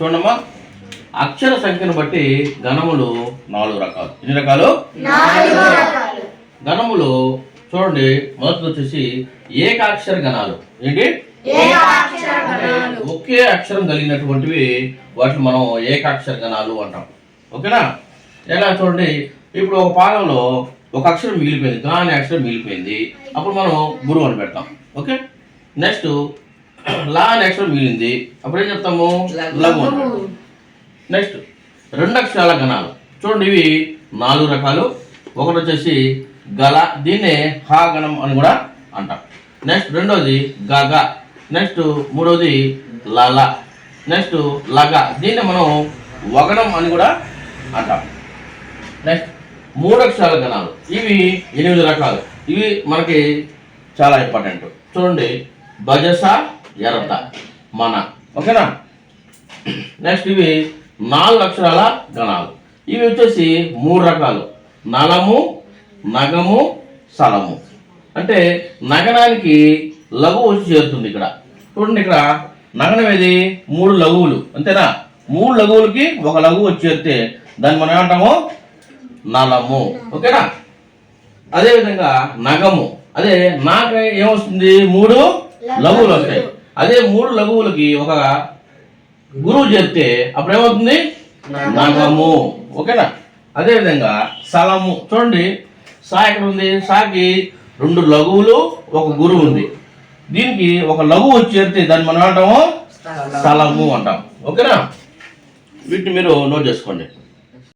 చూడమ్మా. అక్షర సంఖ్యను బట్టి గణములు నాలుగు రకాలు. ఎన్ని రకాలు? గణములు చూడండి మొదటి వచ్చేసి ఏకాక్షర గణాలు ఏంటి? ఒకే అక్షరం కలిగినటువంటివి వాటిని మనం ఏకాక్షర గణాలు అంటాం. ఓకేనా? ఎలా చూడండి ఇప్పుడు ఒక పాదంలో ఒక అక్షరం మిగిలిపోయింది గా అనే అక్షరం మిగిలిపోయింది. అప్పుడు మనం గురువు అని పెడతాం. ఓకే? నెక్స్ట్ లా అనే అక్షరం మిగిలింది. అప్పుడు ఏం చెప్తాము? లఘు. నెక్స్ట్ రెండు అక్షరాల గణాలు చూడండి ఇవి నాలుగు రకాలు. ఒకటి వచ్చేసి గల దీన్నే హా గణం అని కూడా అంటాం. నెక్స్ట్ రెండోది గగ. నెక్స్ట్ మూడోది లల. నెక్స్ట్ లగ. దీన్ని మనం వగణం అని కూడా అంటాం. నెక్స్ట్ మూడు అక్షరాల గణాలు ఇవి ఎనిమిది రకాలు. ఇవి మనకి చాలా ఇంపార్టెంట్ చూడండి భజస ఎరత మన. ఓకేనా? నెక్స్ట్ ఇవి నాలుగు అక్షరాల గణాలు. ఇవి వచ్చేసి మూడు రకాలు. నలము నగము సలము. అంటే నగనానికి లఘు వచ్చి చేరుతుంది ఇక్కడ. చూడండి ఇక్కడ నగనం ఏది? మూడు లఘువులు. అంతేనా? మూడు లఘువులకి ఒక లఘువు వచ్చి చేరితే దాన్ని మనం ఏమంటాము? నలము. ఓకేనా? అదే విధంగా నగము. అదే నాక ఏమొస్తుంది? మూడు లఘువులు వస్తాయి. అదే మూడు లఘువులకి ఒక గురువు చేస్తే అప్పుడు ఏమవుతుంది? నగము. ఓకేనా? అదే విధంగా సలము చూడండి సా ఎక్కడ ఉంది? సాకి రెండు లఘువులు ఒక గురువు ఉంది. దీనికి ఒక లఘువు చేరితే దాన్ని మనం ఏమంటాము? స్థలము. అంటాం ఓకేనా? వీటిని మీరు నోట్ చేసుకోండి.